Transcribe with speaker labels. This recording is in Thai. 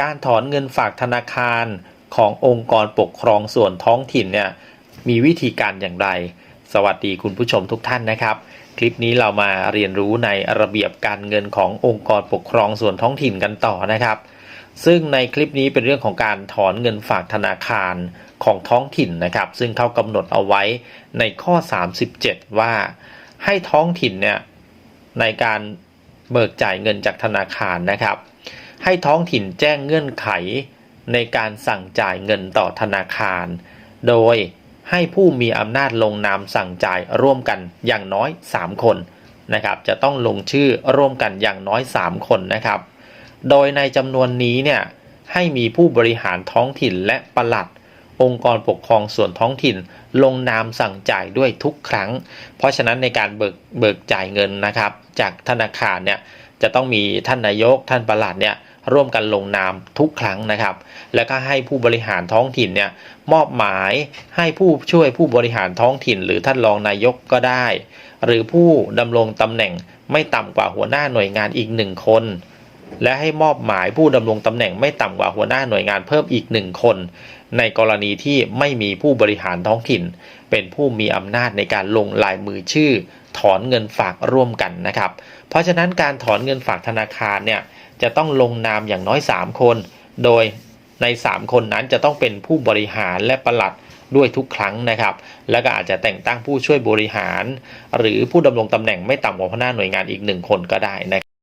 Speaker 1: การถอนเงินฝากธนาคารขององค์กรปกครองส่วนท้องถิ่นเนี่ยมีวิธีการอย่างไร สวัสดีคุณผู้ชมทุกท่านนะครับ คลิปนี้เรามาเรียนรู้ในระเบียบการเงินขององค์กรปกครองส่วนท้องถิ่นกันต่อนะครับ ซึ่งในคลิปนี้เป็นเรื่องของการถอนเงินฝากธนาคารของท้องถิ่นนะครับ ซึ่งเขากำหนดเอาไว้ในข้อ 37 ว่า ให้ท้องถิ่นเนี่ยในการเบิกจ่ายเงินจากธนาคารนะครับ ให้ท้องถิ่นแจ้งเงื่อนไข ในการสั่งจ่ายเงินต่อธนาคาร โดยให้ผู้มีอำนาจลงนามสั่งจ่ายร่วมกันอย่างน้อย 3 คนนะครับ จะต้องลงชื่อร่วมกันอย่างน้อย 3 คนนะครับ โดยในจำนวนนี้เนี่ยให้มีผู้บริหารท้องถิ่นและปลัด องค์กรปกครองส่วนท้องถิ่น ลงนามสั่งจ่ายด้วยทุกครั้ง เพราะฉะนั้นในการเบิกเบิกจ่ายเงินนะครับ จากธนาคารเนี่ย จะต้องมีท่านนายกท่านประหลัดเนี่ยร่วมกันลงนามทุกครั้งนะครับ แล้วก็ให้ผู้บริหารท้องถิ่นเนี่ยมอบหมายให้ผู้ช่วยผู้บริหารท้องถิ่น หรือท่านรองนายกก็ได้ หรือผู้ดำรงตำแหน่งไม่ต่ำกว่าหัวหน้าหน่วยงานอีกหนึ่งคน และให้มอบหมายผู้ดำรงตำแหน่งไม่ต่ำกว่าหัวหน้าหน่วยงานเพิ่มอีกหนึ่งคน ในกรณีที่ไม่มีผู้บริหารท้องถิ่น เป็นผู้มีอำนาจในการลงลายมือชื่อ ถอนเงินฝากร่วมกันนะครับ เพราะฉะนั้นการถอนเงินฝากธนาคารเนี่ยจะต้องลงนามอย่างน้อย 3 คน โดยใน 3 คนนั้นจะต้องเป็นผู้บริหารและประหลัดด้วยทุกครั้งนะครับ แล้วก็อาจจะแต่งตั้งผู้ช่วยบริหาร หรือผู้ดำรงตำแหน่งไม่ต่ำกว่าหัวหน้าหน่วยงานอีกหนึ่งคนก็ได้นะ